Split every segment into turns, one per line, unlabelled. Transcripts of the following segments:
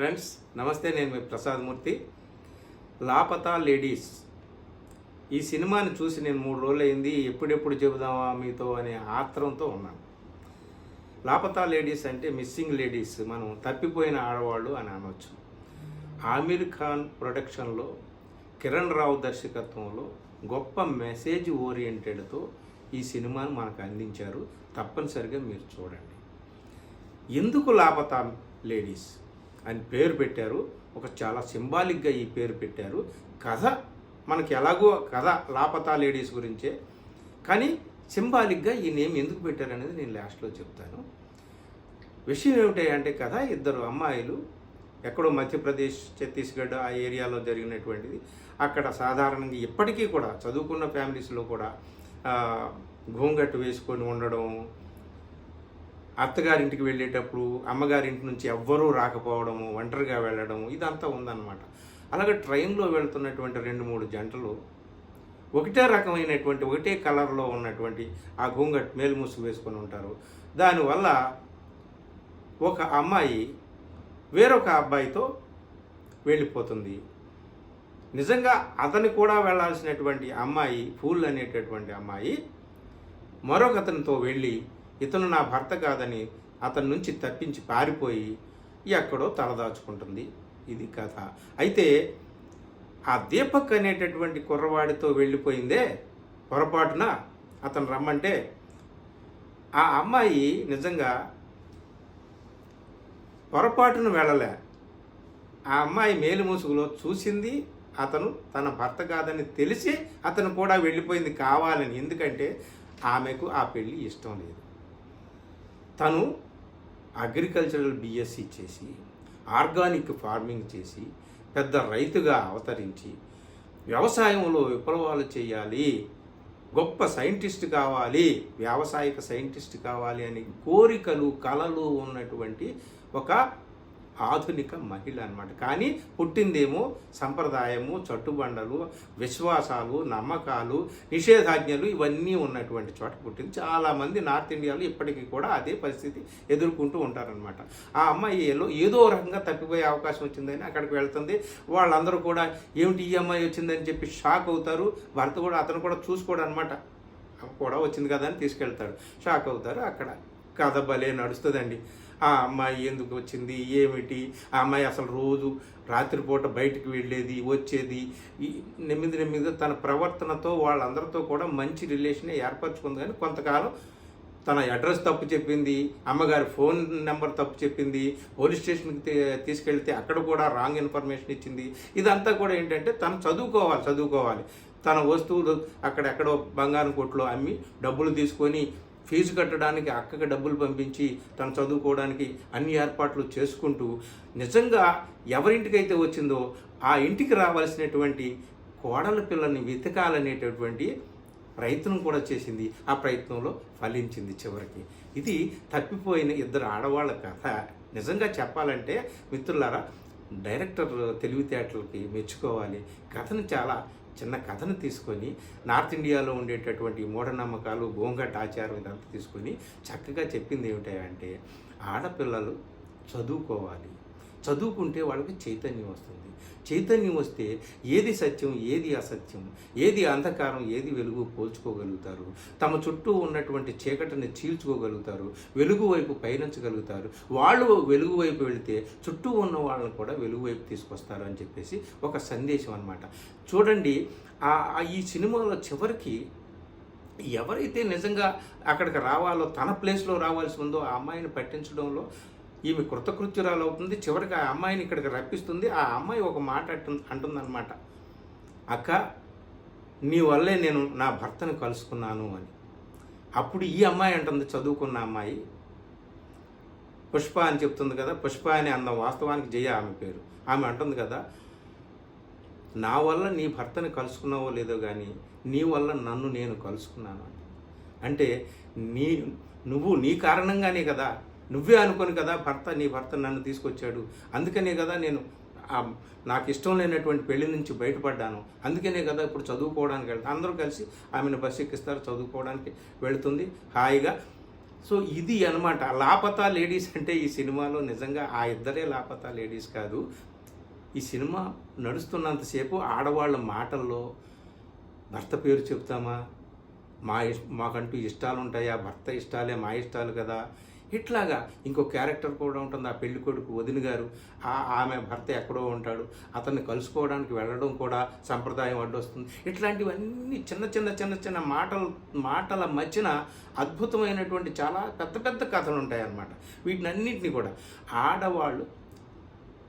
Friends నమస్తే నేను మీ ప్రసాద్ మూర్తి. Laapataa ladies. ఈ సినిమాని చూసి నేను మూడు రోజులు అయింది ఎప్పుడెప్పుడు చెబుదామా మీతో అనే ఆత్రంతో ఉన్నాను. లాపతా లేడీస్ అంటే మిస్సింగ్ లేడీస్ మనం తప్పిపోయిన ఆడవాళ్ళు అని అనవచ్చు ఆమీర్ ఖాన్ ప్రొడక్షన్లో కిరణ్ రావు దర్శకత్వంలో గొప్ప మెసేజ్ ఓరియంటెడ్తో ఈ సినిమాను మనకు అందించారు. తప్పనిసరిగా మీరు చూడండి. ఎందుకు లాపతా లేడీస్? అని పేరు పెట్టారు. ఒక చాలా సింబాలిక్గా ఈ పేరు పెట్టారు. కథ మనకి ఎలాగో కథ లాపతా లేడీస్ గురించే. కానీ సింబాలిక్గా ఈ నేమ్ ఎందుకు పెట్టారనేది నేను లాస్ట్లో చెప్తాను. విషయం ఏమిటంటే కథ ఇద్దరు అమ్మాయిలు ఎక్కడో మధ్యప్రదేశ్ ఛత్తీస్గఢ్ ఆ ఏరియాలో జరిగినటువంటిది. అక్కడ సాధారణంగా ఇప్పటికీ కూడా చదువుకున్న ఫ్యామిలీస్లో కూడా గోంగట్టు వేసుకొని ఉండడం అత్తగారింటికి వెళ్ళేటప్పుడు అమ్మగారింటి నుంచి ఎవ్వరూ రాకపోవడము ఒంటరిగా వెళ్ళడము ఇదంతా ఉందన్నమాట. అలాగే ట్రైన్లో వెళ్తున్నటువంటి రెండు మూడు జంటలు ఒకటే రకమైనటువంటి ఒకటే కలర్లో ఉన్నటువంటి ఆ గోంగట్ మేలుముసుగు వేసుకొని ఉంటారు. దానివల్ల ఒక అమ్మాయి వేరొక అబ్బాయితో వెళ్ళిపోతుంది. నిజంగా అతని కూడా వెళ్ళాల్సినటువంటి అమ్మాయి ఫూల్ అనేటటువంటి అమ్మాయి మరొక అతనితో వెళ్ళి ఇతను నా భర్త కాదని అతని నుంచి తప్పించి పారిపోయి ఎక్కడో తలదాచుకుంటుంది. ఇది కథ. అయితే ఆ దీపక్ అనేటటువంటి కుర్రవాడితో వెళ్ళిపోయిందే? పొరపాటున? అతను రమ్మంటే ఆ అమ్మాయి నిజంగా పొరపాటున వెళ్ళలే. ఆ అమ్మాయి మేలు ముసుగులో చూసింది అతను తన భర్త కాదని తెలిసి అతను కూడా వెళ్ళిపోయింది కావాలని. ఎందుకంటే ఆమెకు ఆ పెళ్ళి ఇష్టం లేదు. తను అగ్రికల్చరల్ బిఎస్సి చేసి ఆర్గానిక్ ఫార్మింగ్ చేసి పెద్ద రైతుగా అవతరించి వ్యవసాయంలో విప్లవాలు చేయాలి గొప్ప సైంటిస్ట్ కావాలి వ్యావసాయిక సైంటిస్ట్ కావాలి అని కోరికలు కళలు ఉన్నటువంటి ఒక ఆధునిక మహిళ అన్నమాట. కానీ పుట్టిందేమో సంప్రదాయము చట్టుబండలు విశ్వాసాలు నమ్మకాలు నిషేధాజ్ఞలు ఇవన్నీ ఉన్నటువంటి చోట పుట్టింది. చాలామంది నార్త్ ఇండియాలో ఇప్పటికీ కూడా అదే పరిస్థితి ఎదుర్కొంటూ ఉంటారనమాట ఆ అమ్మాయి ఏదో ఏదో రకంగా తప్పిపోయే అవకాశం వచ్చిందని అక్కడికి వెళ్తుంది. వాళ్ళందరూ కూడా ఏమిటి ఈ అమ్మాయి వచ్చిందని చెప్పి షాక్ అవుతారు. భర్త కూడా అతను కూడా చూసుకోడు అనమాట కూడా వచ్చింది కదా అని తీసుకెళ్తాడు. షాక్ అవుతారు. అక్కడ కథ భలే నడుస్తుందండి. ఆ అమ్మాయి ఎందుకు వచ్చింది? ఏమిటి? ఆ అమ్మాయి అసలు రోజు రాత్రిపూట బయటికి వెళ్ళేది వచ్చేది ఈ నెమ్మది నెమ్మదిగా తన ప్రవర్తనతో వాళ్ళందరితో కూడా మంచి రిలేషనే ఏర్పరచుకుంది. కానీ కొంతకాలం తన అడ్రస్ తప్పు చెప్పింది అమ్మగారి ఫోన్ నెంబర్ తప్పు చెప్పింది పోలీస్ స్టేషన్కి తీసుకెళ్తే అక్కడ కూడా రాంగ్ ఇన్ఫర్మేషన్ ఇచ్చింది. ఇదంతా కూడా ఏంటంటే తను చదువుకోవాలి చదువుకోవాలి. తన వస్తువులు అక్కడెక్కడో బంగారం కొట్లో అమ్మి డబ్బులు తీసుకొని ఫీజు కట్టడానికి అక్కకి డబ్బులు పంపించి తను చదువుకోవడానికి అన్ని ఏర్పాట్లు చేసుకుంటూ నిజంగా ఎవరింటికైతే వచ్చిందో ఆ ఇంటికి రావాల్సినటువంటి కోడల పిల్లని వెతకాలనేటటువంటి ప్రయత్నం కూడా చేసింది. ఆ ప్రయత్నంలో ఫలించింది చివరికి. ఇది తప్పిపోయిన ఇద్దరు ఆడవాళ్ళ కథ. నిజంగా చెప్పాలంటే మిత్రులారా డైరెక్టర్ తెలివితేటలకి మెచ్చుకోవాలి. కథను చాలా చిన్న కథను తీసుకొని నార్త్ ఇండియాలో ఉండేటటువంటి మూఢనమ్మకాలు గోంగట్ ఆచారం ఇదంతా తీసుకొని చక్కగా చెప్పింది ఏమిటంటే ఆడపిల్లలు చదువుకోవాలి. చదువుకుంటే వాళ్ళకి చైతన్యం వస్తుంది. చైతన్యం వస్తే ఏది సత్యం ఏది అసత్యం ఏది అంధకారం ఏది వెలుగు పోల్చుకోగలుగుతారు. తమ చుట్టూ ఉన్నటువంటి చీకటిని చీల్చుకోగలుగుతారు. వెలుగు వైపు పయనించగలుగుతారు. వాళ్ళు వెలుగు వైపు వెళితే చుట్టూ ఉన్న వాళ్ళని కూడా వెలుగు వైపు తీసుకొస్తారు అని చెప్పేసి ఒక సందేశం అన్నమాట. చూడండి ఆ ఈ సినిమాలో చివరికి ఎవరైతే నిజంగా అక్కడికి రావాలో తన ప్లేస్లో రావాల్సి ఉందో ఆ అమ్మాయిని పట్టించడంలో ఈమె కృతకృత్యురాలు అవుతుంది. చివరికి ఆ అమ్మాయిని ఇక్కడికి రప్పిస్తుంది. ఆ అమ్మాయి ఒక మాట అంటు అంటుందన్నమాట. అక్క నీ వల్లే నేను నా భర్తను కలుసుకున్నాను అని. అప్పుడు ఈ అమ్మాయి అంటుంది చదువుకున్న అమ్మాయి. పుష్ప అని చెప్తుంది కదా. పుష్ప అని అందం వాస్తవానికి జయ ఆమె పేరు. ఆమె అంటుంది కదా నా వల్ల నీ భర్తని కలుసుకున్నావో లేదో కానీ నీ వల్ల నన్ను నేను కలుసుకున్నాను అని. అంటే నీ నువ్వు నీ కారణంగానే కదా నువ్వే అనుకోను కదా భర్త నీ భర్త నన్ను తీసుకొచ్చాడు. అందుకనే కదా నేను నాకు ఇష్టం లేనటువంటి పెళ్ళి నుంచి బయటపడ్డాను. అందుకనే కదా ఇప్పుడు చదువుకోవడానికి వెళ్తాను అందరూ కలిసి ఆమెను బస్సు ఎక్కిస్తారు చదువుకోవడానికి వెళుతుంది. హాయిగా. సో ఇది అనమాట లాపతా లేడీస్ అంటే ఈ సినిమాలో నిజంగా ఆ ఇద్దరే లాపతా లేడీస్ కాదు. ఈ సినిమా నడుస్తున్నంతసేపు ఆడవాళ్ళ మాటల్లో భర్త పేరు చెప్తామా? మా ఇష్ మాకంటూ ఇష్టాలు ఉంటాయా భర్త ఇష్టాలే మా ఇష్టాలు కదా? ఇట్లాగా ఇంకో క్యారెక్టర్ కూడా ఉంటుంది ఆ పెళ్ళి కొడుకు వదిన గారు. ఆ ఆమె భర్త ఎక్కడో ఉంటాడు. అతన్ని కలుసుకోవడానికి వెళ్ళడం కూడా సంప్రదాయం అడ్డొస్తుంది. ఇట్లాంటివన్నీ చిన్న చిన్న చిన్న చిన్న మాటలు మాటల మధ్యన అద్భుతమైనటువంటి చాలా పెద్ద పెద్ద కథలు ఉంటాయన్నమాట. వీటినన్నింటినీ కూడా ఆడవాళ్ళు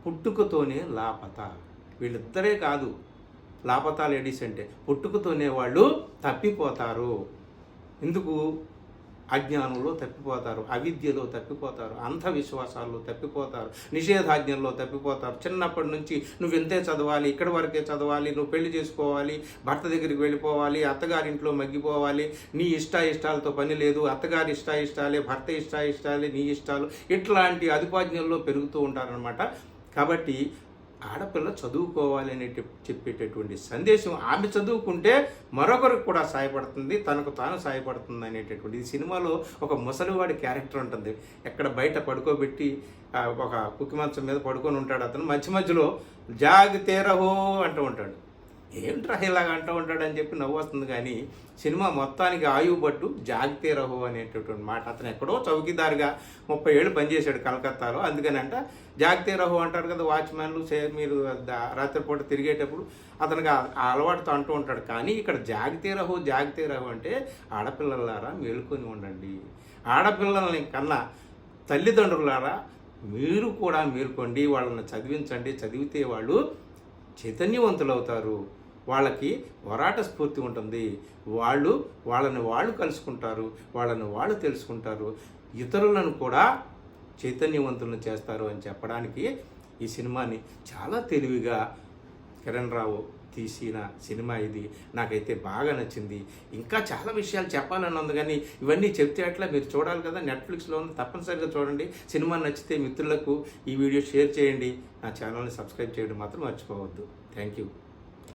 పుట్టుకతోనే లాపత. వీళ్ళిద్దరే కాదు. లాపతా లేడీస్ అంటే పుట్టుకతోనే వాళ్ళు తప్పిపోతారు. ఎందుకు? అజ్ఞానంలో తప్పిపోతారు అవిద్యలో తప్పిపోతారు అంధవిశ్వాసాల్లో తప్పిపోతారు నిషేధాజ్ఞల్లో తప్పిపోతారు. చిన్నప్పటి నుంచి నువ్వు ఇంతే చదవాలి ఇక్కడి వరకే చదవాలి నువ్వు పెళ్ళి చేసుకోవాలి భర్త దగ్గరికి వెళ్ళిపోవాలి అత్తగారింట్లో మగ్గిపోవాలి నీ ఇష్ట ఇష్టాలతో పని లేదు అత్తగారి ఇష్ట ఇష్టాలే భర్త ఇష్ట ఇష్టాలే నీ ఇష్టాలు ఇట్లాంటి అధిపాజ్ఞంలో పెరుగుతూ ఉంటారనమాట కాబట్టి ఆడపిల్ల చదువుకోవాలి అనే చెప్పేటటువంటి సందేశం ఆమె చదువుకుంటే మరొకరికి కూడా సాయపడుతుంది తనకు తాను సాయపడుతుంది అనేటటువంటి ఈ సినిమాలో ఒక ముసలివాడి క్యారెక్టర్ ఉంటుంది. ఎక్కడ బయట పడుకోబెట్టి ఒక కుక్కి మంచం మీద పడుకొని ఉంటాడు అతను. మధ్య మధ్యలో జాగితే రహో అంటూ ఉంటాడు. ఏంట్రా ఇలాగ అంటూ ఉంటాడని చెప్పి నవ్వు వస్తుంది కానీ సినిమా మొత్తానికి ఆయువు పట్టు జాగితే రహు అనేటటువంటి మాట. అతను ఎక్కడో చౌకీదారుగా ముప్పై ఏళ్ళు పనిచేశాడు కలకత్తాలో. అందుకని అంట జాగితే రహు అంటారు కదా వాచ్మెన్లు మీరు రాత్రిపూట తిరిగేటప్పుడు అతనికి అలవాటుతో అంటూ ఉంటాడు. కానీ ఇక్కడ జాగితే రహు జాగితే రహు అంటే ఆడపిల్లలారా మేలుకొని ఉండండి. ఆడపిల్లల్ని కన్నా తల్లిదండ్రులారా మీరు కూడా మేల్కొండి వాళ్ళని చదివించండి చదివితే వాళ్ళు చైతన్యవంతులవుతారు. వాళ్ళకి వరాట స్ఫూర్తి ఉంటుంది. వాళ్ళు వాళ్ళని వాళ్ళు కలుసుకుంటారు వాళ్ళని వాళ్ళు తెలుసుకుంటారు. ఇతరులను కూడా చైతన్యవంతులను చేస్తారు అని చెప్పడానికి ఈ సినిమాని చాలా తెలివిగా కిరణ్ రావు తీసిన సినిమా ఇది. నాకైతే బాగా నచ్చింది. ఇంకా చాలా విషయాలు చెప్పాలని ఉంది కానీ ఇవన్నీ చెప్తే అట్లా మీరు చూడాలి కదా. నెట్ఫ్లిక్స్లో ఉంది. తప్పనిసరిగా చూడండి. సినిమా నచ్చితే మిత్రులకు ఈ వీడియో షేర్ చేయండి. నా ఛానల్ని సబ్స్క్రైబ్ చేయడం మాత్రం మర్చిపోవద్దు. Thank you.